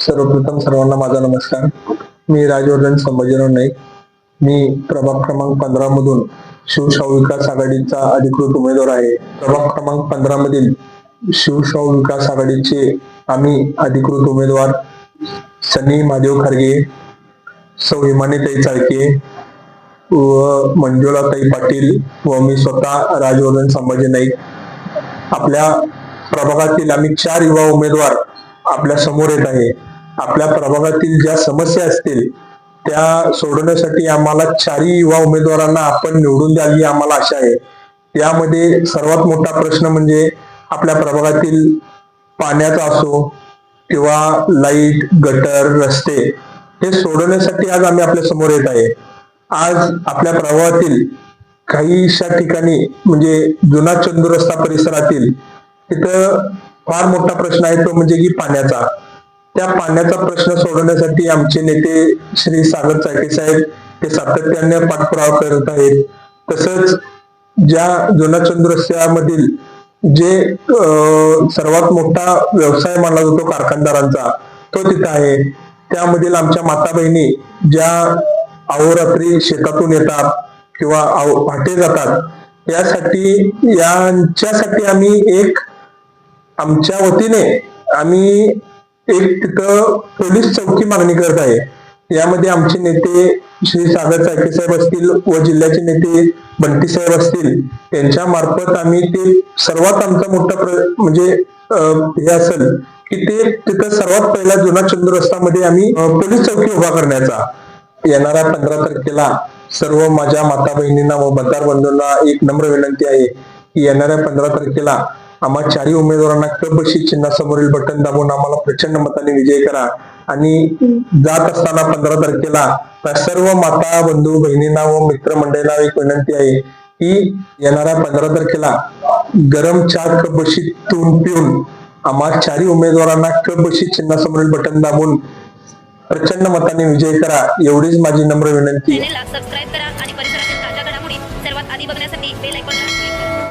सर्वप्रथम सर्वांना माझा नमस्कार. मी राजवर्धन संभाजीराव नाईक. मी प्रभाग क्रमांक पंधरा मधून शिवशाहू विकास आघाडीचा अधिकृत उमेदवार आहे. प्रभाग क्रमांक पंधरा मधील शिवशाहू विकास आघाडीचे आम्ही अधिकृत उमेदवार सनी महादेव खारगे सौ हिमानीताई चाळके व मंजुळाताई पाटील व मी स्वतः राजवर्धन संभाजी नाईक. आपल्या प्रभागातील आम्ही चार युवा उमेदवार आपल्यासमोर येत आहे. आपल्या प्रभागातील ज्या समस्या असतील त्या सोडवण्यासाठी आम्हाला चारही युवा उमेदवारांना आपण निवडून द्यावी ही आम्हाला आशा आहे. त्यामध्ये सर्वात मोठा प्रश्न म्हणजे आपल्या प्रभागातील पाण्याचा असो किंवा लाइट गटर रस्ते हे सोडवण्यासाठी आज आम्ही आपल्यासमोर येत आहे. आज आपल्या प्रभागातील काहीशा ठिकाणी म्हणजे जुना चंदू रस्ता परिसरातील तिथं फार मोठा प्रश्न आहे तो म्हणजे की पाण्याचा. त्या पाण्याचा प्रश्न सोडवण्यासाठी आमचे नेते श्री सागर चाके साहेब हे सातत्याने पाठपुरावा करत आहेत. तसंच ज्या जुना चंद्रस्यामधील जे सर्वात मोठा व्यवसाय मानला जातो कारखानदारांचा तो तिथं आहे. त्यामधील आमच्या माता बहिणी ज्या अहोरात्री शेतातून येतात किंवा अहो- पहाटे जातात यासाठी यांच्यासाठी आम्ही एक आमच्या वतीने आम्ही एक तिथं पोलीस चौकी मागणी करत आहे. यामध्ये आमचे नेते श्री सागर चाके साहेब असतील व जिल्ह्याचे नेते बंटी साहेब असतील त्यांच्या मार्फत आम्ही ते सर्वात आमचा मोठा म्हणजे हे असेल की ते तिथं सर्वात पहिला जुना चंद्र रस्त्यामध्ये आम्ही पोलीस चौकी उभा करण्याचा. येणाऱ्या पंधरा तारखेला सर्व माझ्या माता बहिणींना व मतदार बंधूंना एक नम्र विनंती आहे की येणाऱ्या पंधरा तारखेला आम्हा चारही उमेदवारांना क बशी चिन्हासमोरील बटन दाबून आम्हाला प्रचंड मताने विजय करा. आणि जात असताना पंधरा तारखेला सर्व माता बंधू बहिणींना व मित्रमंडळींना एक विनंती आहे की येणाऱ्या पंधरा तारखेला गरम चार कप बशी तून पिऊन आम्हा चारही उमेदवारांना कपशी चिन्हासमोरील बटन दाबून प्रचंड मताने विजय करा एवढीच माझी नम्र विनंती.